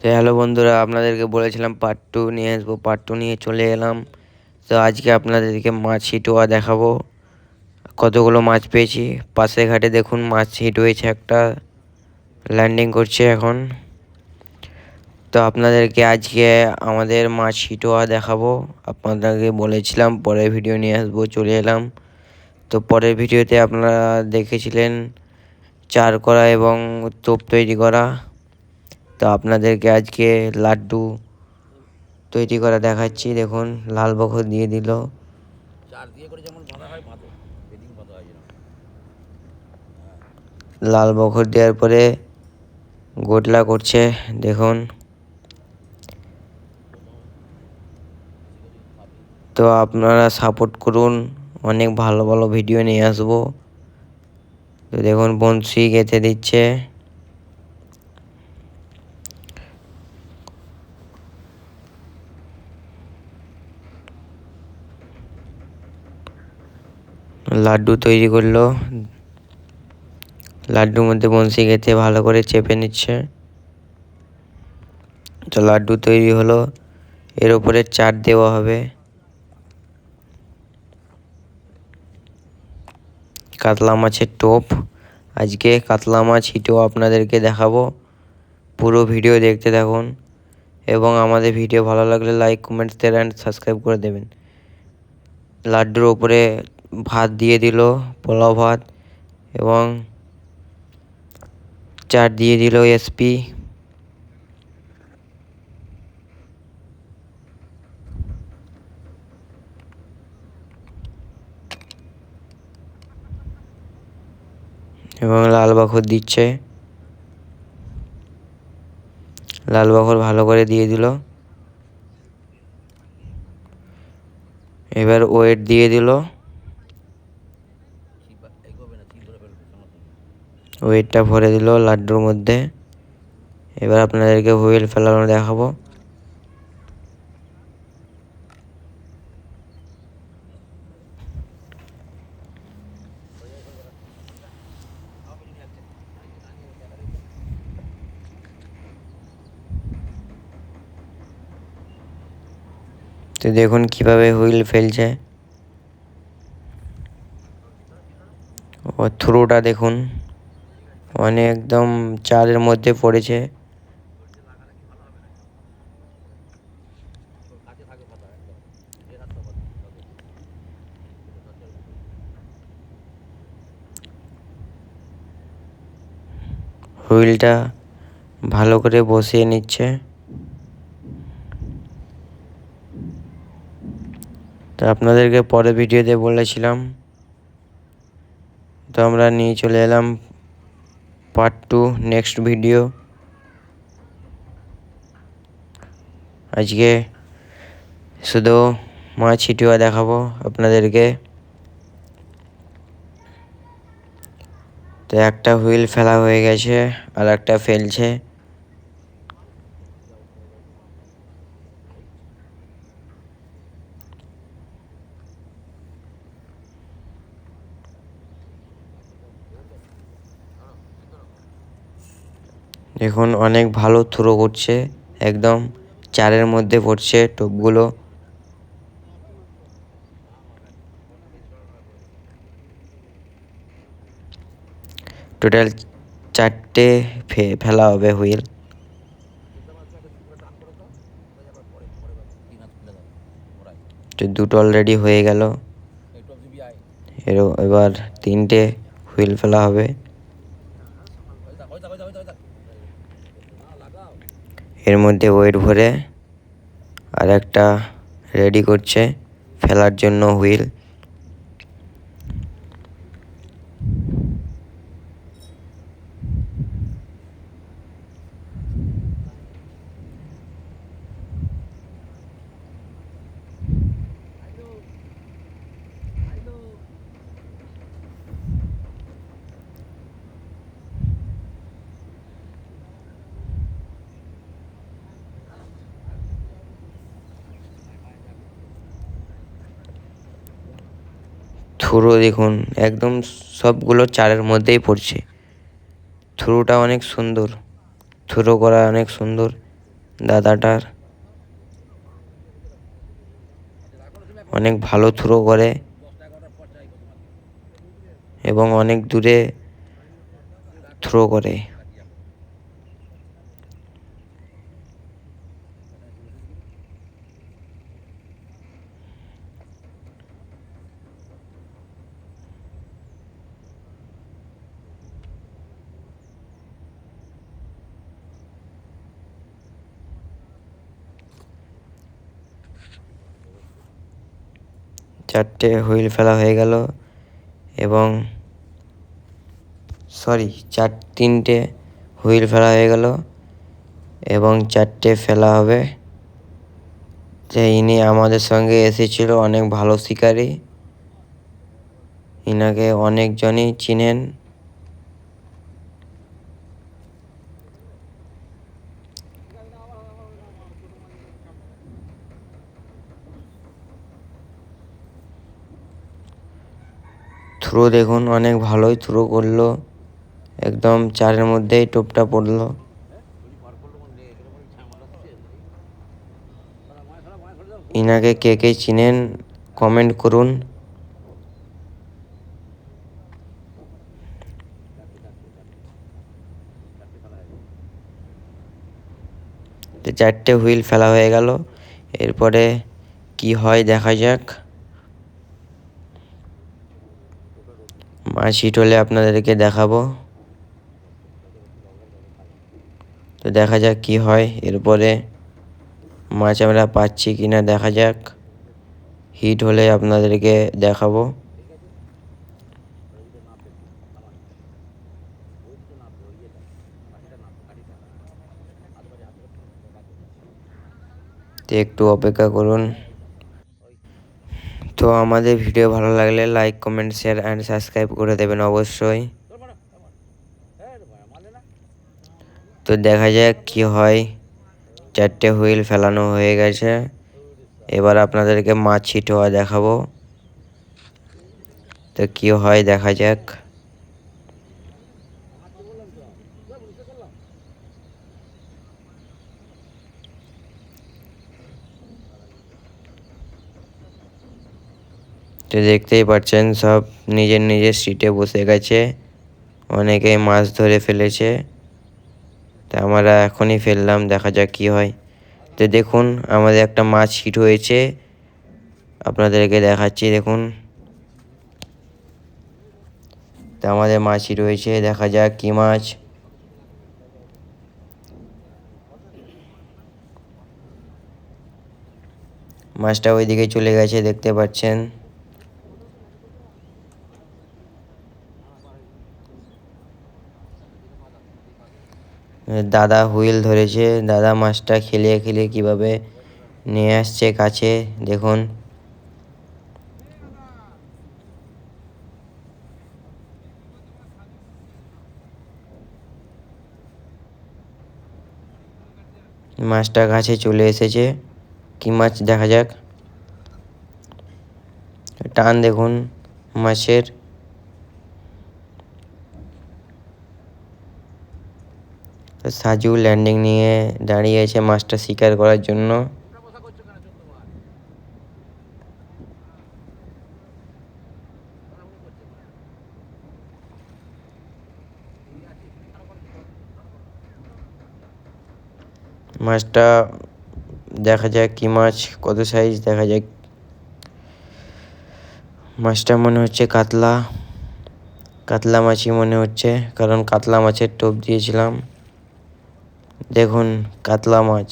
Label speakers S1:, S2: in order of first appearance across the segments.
S1: তো হ্যালো বন্ধুরা, আপনাদেরকে বলেছিলাম পার্ট টু নিয়ে আসব পার্ট টু নিয়ে চলে এলাম। তো আজকে আপনাদেরকে মাছ হিটোয়া দেখাবো। কতগুলো মাছ পেয়েছি? পাশে ঘাটে দেখুন, মাছ হিট হয়েছে একটা। ল্যান্ডিং করছে এখন। তো আপনাদেরকে আজকে আমাদের মাছ হিটোয়া দেখাবো। আপনাদেরকে বলেছিলাম পরে ভিডিও নিয়ে আসব, চলে এলাম। তো পরের ভিডিওতে আপনারা দেখেছিলেন চার করা এবং তোপ তৈরি করা। তো আপনাদেরকে আজকে লাড্ডু তৈরি করা দেখাচ্ছি। দেখুন লাল বখর দিয়ে দিল। লাল বখর দেওয়ার পরে গোটলা করছে দেখুন। তো আপনারা সাপোর্ট করুন। অনেক ভালো ভালো ভিডিও নিয়ে আসব। তো দেখুন বংশী গেঁথে দিচ্ছে। লাড্ডু তৈরি করল। লাড্ডুর মধ্যে বংশী গেঁথে ভালো করে চেপে নিচ্ছে। তো লাড্ডু তৈরি হলো। এর উপরে চাট দেওয়া হবে। কাতলা মাছের টোপ। আজকে কাতলা মাছ হিটেও আপনাদেরকে দেখাবো। পুরো ভিডিও দেখতে থাকুন এবং আমাদের ভিডিও ভালো লাগলে like, comment, share and subscribe করে দেবেন। লাড্ডুর ওপরে ভাত দিয়ে দিল, পোলাও ভাত এবং চাট দিয়ে দিল এসপি। এবং লাল বাখর দিচ্ছে। লাল বাখর ভালো করে দিয়ে দিল। এবার ওয়েট দিয়ে দিল। ওয়েটটা ভরে দিল লাড্ডুর মধ্যে। এবার আপনাদেরকে হুইল ফেলানো দেখাবো। তো দেখুন কীভাবে হুইল ফেলছে। ও থ্রোটা দেখুন অনেক একদম চারের মধ্যে পড়েছে। হুইলটা ভালো করে বসিয়ে নিচ্ছে। তো আপনাদেরকে পরে ভিডিওতে বলেছিলাম। তো আমরা নিয়ে চলে এলাম পার্ট টু নেক্সট ভিডিও আজকে শুধু মাছ ছিটিও দেখাবো আপনাদেরকে। তো একটা হুইল ফেলা হয়ে গেছে আর একটা ফেলছে। দেখুন, অনেক ভালো থ্রো করছে, একদম চারের মধ্যে পড়ছে টোপগুলো। টোটাল চারটে ফেলা হবে হুইল। তো দুটো অলরেডি হয়ে গেল। এবার তিনটে হুইল ফেলা হবে
S2: ওই থাক ওই থাক ওই থাক ওই থাক, ওই থাক না লাগাও
S1: এর মধ্যে ওয়েট ভরে আর একটা রেডি করছে ফেলার জন্য হুইল থ্রো দেখুন, একদম সবগুলো চারের মধ্যেই পড়ছে। থ্রোটা অনেক সুন্দর, থ্রো করা অনেক সুন্দর, দাদাটার। অনেক ভালো থ্রো করে এবং অনেক দূরে থ্রো করে। চারটে হুইল ফেলা হয়ে গেল এবং সরি, চার, তিনটে হুইল ফেলা হয়ে গেল এবং চারটে ফেলা হবে। যে ইনি আমাদের সঙ্গে এসেছিল, অনেক ভালো শিকারী। ইনাকে অনেকজনই চিনেন। থ্রো দেখুন, অনেক ভালোই থ্রো করল। একদম চারের মধ্যেই টোপটা পড়ল। ইনাকে কে কে চিনেন, কমেন্ট করুন। চারটে হুইল ফেলা হয়ে গেল। এরপরে কি হয় দেখা যাক। মাছ হিট হলে আপনাদেরকে দেখাবো। তো দেখা যাক কি হয়। এরপরে মাছ আমরা পাচ্ছি কি না দেখা যাক। হিট হলে আপনাদেরকে দেখাবো। তো একটু অপেক্ষা করুন। তো আমাদের ভিডিও ভালো লাগলে like comment share and subscribe করে দেবেন অবশ্যই। তো দেখা যাক কি হয়। চারটে হুইল ফেলানো হয়ে গেছে। এবার আপনাদেরকে মাছ ছিট হওয়া দেখাবো। তো কি হয় দেখা যাক। তো দেখতেই পাচ্ছেন, সব নিজের নিজের সিটে বসে গেছে। অনেকে মাছ ধরে ফেলেছে। তা আমরা এখনই ফেললাম, দেখা যাক কি হয়। তো দেখুন, আমাদের একটা মাছ হিট হয়েছে। আপনাদেরকে দেখাচ্ছি, দেখুন। তা আমাদের মাছ হিট হয়েছে, দেখা যাক কি মাছ। মাছটা ওইদিকে চলে গেছে, দেখতে পাচ্ছেন। দাদা হুইল ধরেছে, দাদা মাছটা খেলিয়ে খেলিয়ে কীভাবে নিয়ে আসছে কাছে, দেখুন। মাছটা কাছে চলে এসেছে। কি মাছ দেখা যাক? টান দেখুন মাছের। সাজু ল্যান্ডিং নিয়ে দাঁড়িয়ে আছে মাছটা শিকার করার জন্য। মাছটা দেখা যাক কি মাছ কত সাইজ দেখা যাক। মাছটা মনে হচ্ছে কাতলা। কাতলা মাছই মনে হচ্ছে, কারণ কাতলা মাছের টোপ দিয়েছিলাম। দেখুন, কাতলা মাছ।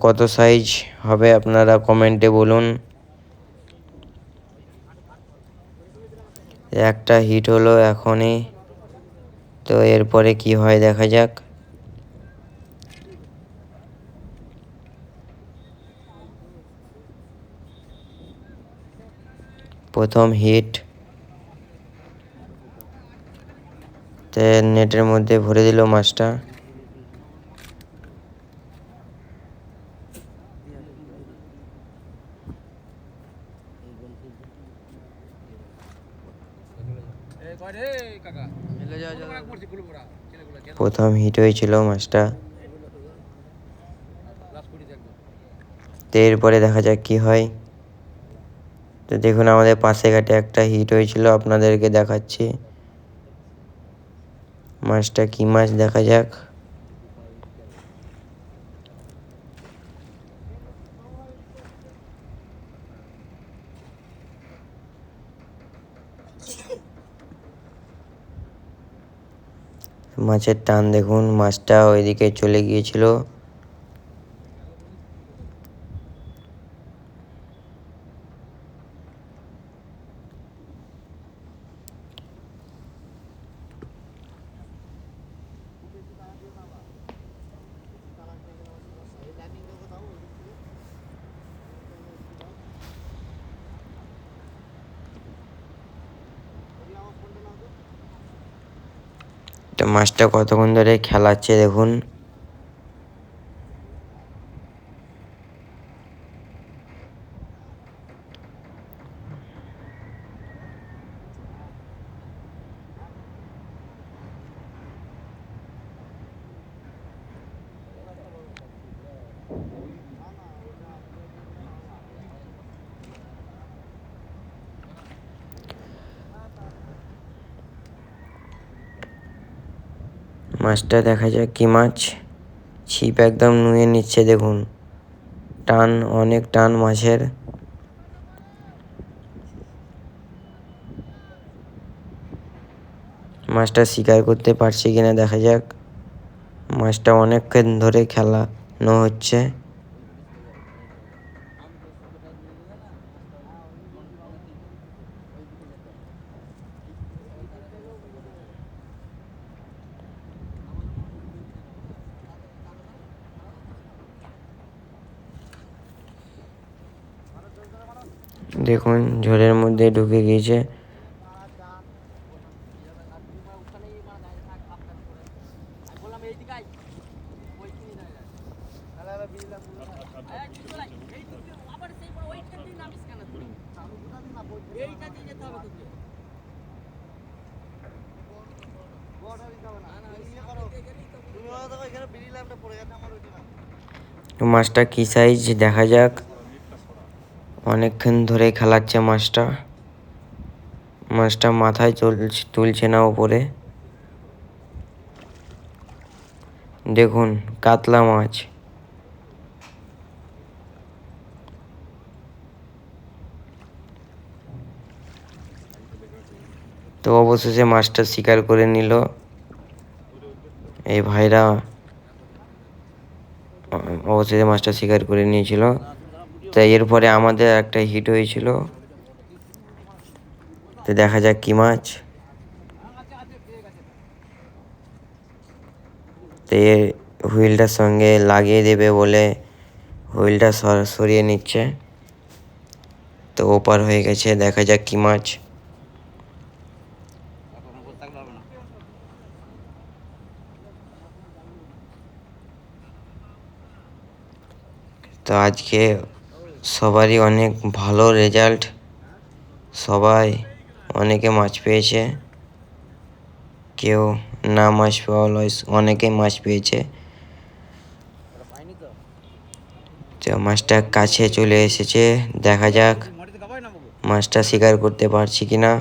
S1: কত সাইজ হবে আপনারা কমেন্টে বলুন। একটা হিট হলো এখনই। তো এরপরে কি হয় দেখা যাক। প্রথম হিট তে নেটের মধ্যে ভরে দিল মাছটা। প্রথম হিট হয়েছিল মাছটা। তো এরপরে দেখা যাক কি হয়। তো দেখুন, আমাদের পাশে ঘাটে একটা হিট হয়েছিল, আপনাদেরকে দেখাচ্ছি। মাছটা কি মাছ? দেখা যাক। মাছের টান দেখুন মাছটা ওইদিকে চলে গিয়েছিল। মাছটা কতক্ষণ ধরে খেলাচ্ছে দেখুন। মাছটা দেখা যাক কি মাছ। ছিপ একদম নুয়ে নিচ্ছে, দেখুন। টান, অনেক টান মাছের। মাছটা শিকার করতে পারছে কিনা দেখা যাক। মাছটা অনেকক্ষণ ধরে খেলানো হচ্ছে দেখুন ঝোলের মধ্যে ঢুকে গিয়েছে
S2: বললাম এইদিকে আয় ওইখানে দাঁড়ায় তাহলে আবার বিজলাম আবার সেই পরে ওইখান দিয়ে নামিস কেন তুই এইটা দিয়ে মধ্যে ঢুকে গিয়েছে।
S1: মাছটা কি সাইজ দেখা যাক। অনেকক্ষণ ধরে খেলাচ্ছে মাছটা। মাছটা মাথায় চলছে, তুলছে না উপরে। দেখুন, কাতলা মাছ। তো অবশেষে মাছটা শিকার করে নিল। এই ভাইরা অবশেষে মাছটা শিকার করে নিয়েছিল। তাই এরপরে আমাদের একটা হিট হয়েছিল। তো দেখা যাক কি মাছ তো এ হুইলটার সঙ্গে লাগিয়ে দেবে বলে হুইলটা সর- সরিয়ে নিচ্ছে। তো ওপার হয়ে গেছে, দেখা যাক কি মাছ তো আজকে সবারই অনেক ভালো রেজাল্ট সবাই অনেকে মাছ পেয়েছে। কেউ না মাছ পাওয়া অনেকে মাছ পেয়েছে।
S2: তো
S1: মাছটা কাছে চলে এসেছে। দেখা যাক মাছটা শিকার করতে পারছি কি না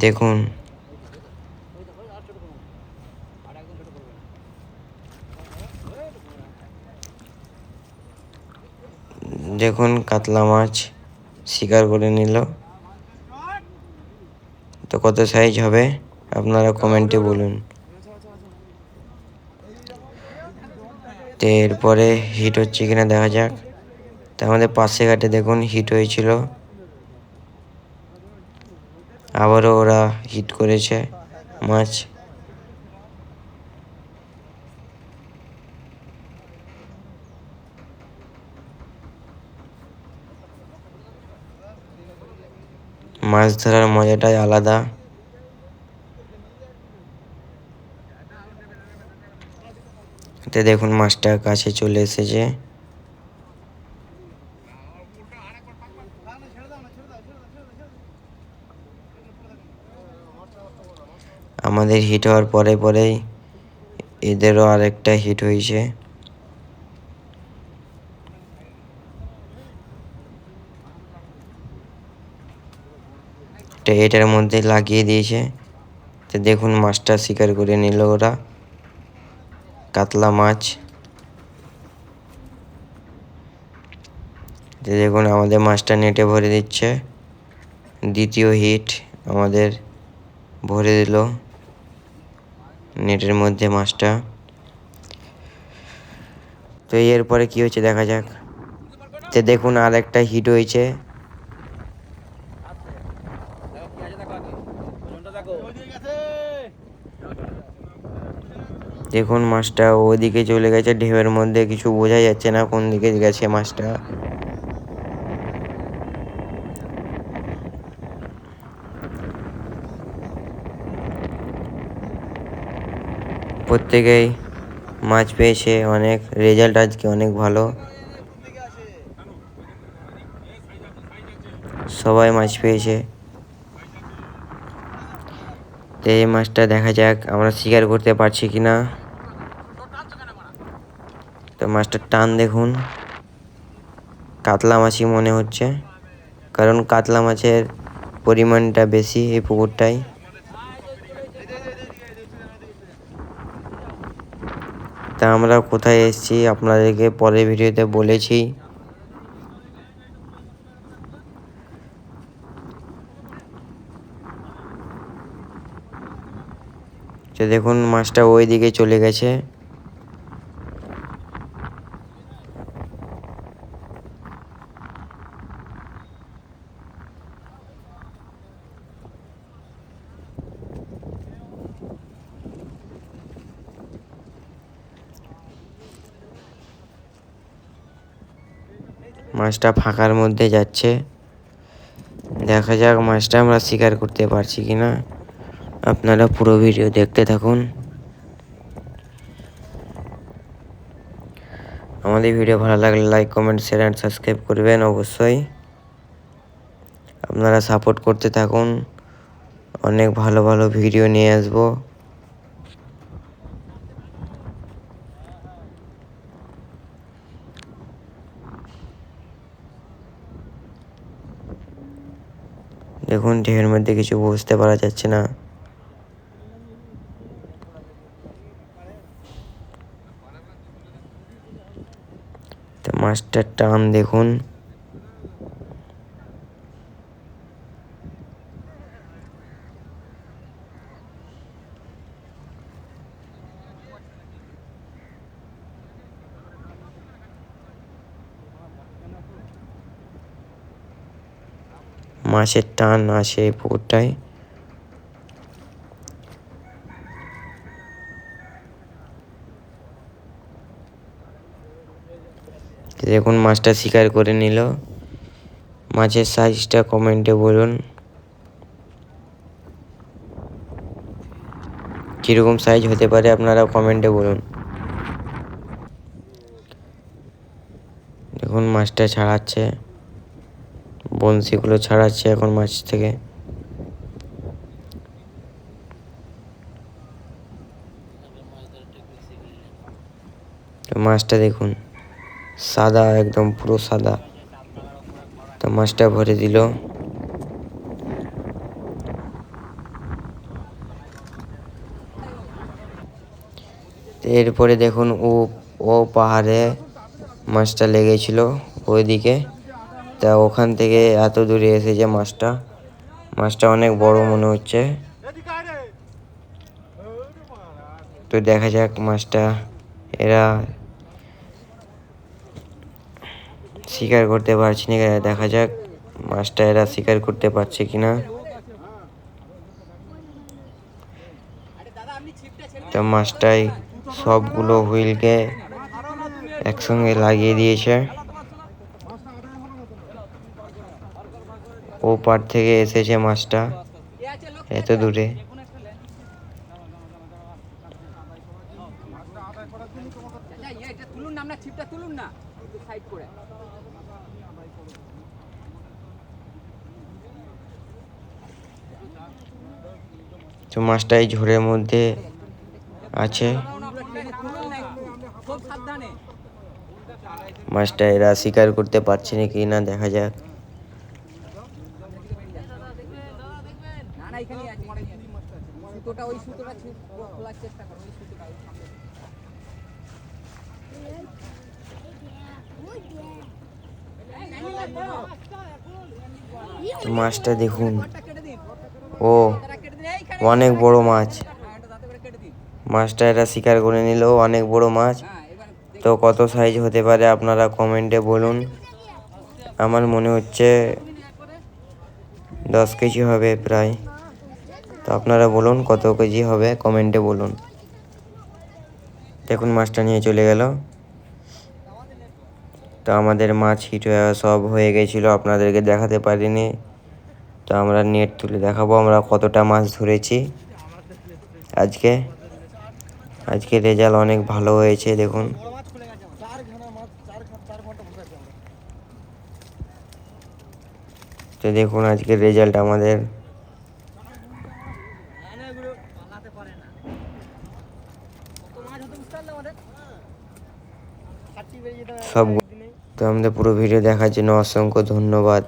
S1: দেখুন
S2: আর একদম ছোট করবে না
S1: দেখুন, কাতলা মাছ শিকার করে নিল। তো কত সাইজ হবে? আপনারা কমেন্টে বলুন। তো এরপরে হিট হচ্ছে কিনা দেখা যাক। তো আমাদের পাশে ঘাটে দেখুন হিট হয়েছিল। আবারও ওরা হিট করেছে মাছ। মাছ ধরার মজাটাই আলাদা। তো দেখুন মাছটা কাছে চলে এসেছে। আমাদের হিট হওয়ার পরে পরেই এদেরও আরেকটা হিট হয়েছে। এটা এটার মধ্যে লাগিয়ে দিয়েছে। তো দেখুন মাছটা শিকার করে নিল ওরা। কাতলা মাছ। তো দেখুন আমাদের মাছটা নেটে ভরে দিচ্ছে। দ্বিতীয় হিট আমাদের ভরে দিল। নেটের মধ্যে মাছটা। তো এরপরে কি হচ্ছে দেখা যাক। তো দেখুন আর একটা হিট হয়েছে। দেখুন মাছটা ওদিকে চলে গেছে, ঢেউয়ের মধ্যে কিছু বোঝা যাচ্ছে না কোন দিকে গেছে মাছটা। প্রত্যেকেই মাছ পেয়েছে, অনেক রেজাল্ট আজকে অনেক ভালো। সবাই মাছ পেয়েছে। তো এই মাছটা দেখা যাক, আমরা শিকার করতে পারছি কি না তো মাছটার টান দেখুন। কাতলা মাছই মনে হচ্ছে। কারণ কাতলা মাছের পরিমাণটা বেশি এই পুকুরটায়। তা আমরা কোথায় এসেছি আপনাদেরকে পরের ভিডিওতে বলেছি। তো দেখুন মাছটা ওই দিকে চলে গেছে। মাছটা ফাঁকার মধ্যে যাচ্ছে। দেখা যাক মাছটা আমরা শিকার করতে পারছি কি না আপনারা পুরো ভিডিও দেখতে থাকুন। আমাদের ভিডিও ভালো লাগলে like, comment share and subscribe করবেন অবশ্যই। আপনারা সাপোর্ট করতে থাকুন। অনেক ভালো ভালো ভিডিও নিয়ে আসব। দেখুন ঢেউয়ের মধ্যে কিছু বুঝতে পারা যাচ্ছে না। মাছটার টান দেখুন। মাছের টান আসে পুকুরটায়। দেখুন মাছটা শিকার করে নিল। মাছের সাইজটা কমেন্টে বলুন। কীরকম সাইজ হতে পারে আপনারা কমেন্টে বলুন। দেখুন মাছটা ছাড়াচ্ছে। বংশীগুলো ছাড়াচ্ছে এখন মাছ থেকে। মাছটা দেখুন, সাদা, একদম পুরো সাদা। তো মাছটা ভরে দিল। এরপরে দেখুন ও ও পাহাড়ে মাছটা লেগেছিল ওইদিকে। তা ওখান থেকে এত দূরে এসেছে মাছটা মাছটা অনেক বড় মনে হচ্ছে। তো দেখা যাক মাছটা এরা শিকার করতে পারছি না দেখা যাক মাছটা এরা শিকার করতে পারছে কিনা। তো মাছটাই সবগুলো হুইলকে একসঙ্গে লাগিয়ে দিয়েছে। ও পার থেকে এসেছে মাছটা। এত দূরে। তো মাছটা এই ঝোড়ের মধ্যে আছে। মাছটা এরা শিকার করতে পারছে না কি না, দেখা যাক
S2: না না এখানেই আছে সুতোটা ওই সুতোটা খোলার চেষ্টা করো ওই সুতোটা ওই সামনে।
S1: মাছটা দেখুন। ও। অনেক বড় মাছ মাছটা এটা শিকার করে নিল অনেক বড় মাছ। তো কত সাইজ হতে পারে আপনারা কমেন্টে বলুন আমার মনে হচ্ছে দশ কেজি হবে প্রায় তো আপনারা বলুন কত কেজি হবে কমেন্টে বলুন। দেখুন, মাছটা নিয়ে চলে গেল। তো আমাদের মাছ হিট সব হয়ে গেছিল, আপনাদেরকে দেখাতে পারিনি। তো আমরা নেট তুলে দেখাবো, আমরা কতটা মাছ ধরেছি। আজকে আজকে রেজাল্ট অনেক ভালো হয়েছে, দেখুন। তো দেখুন, আজকের রেজাল্ট আমাদের সব তো আমাদের পুরো ভিডিও দেখার জন্য অসংখ্য ধন্যবাদ।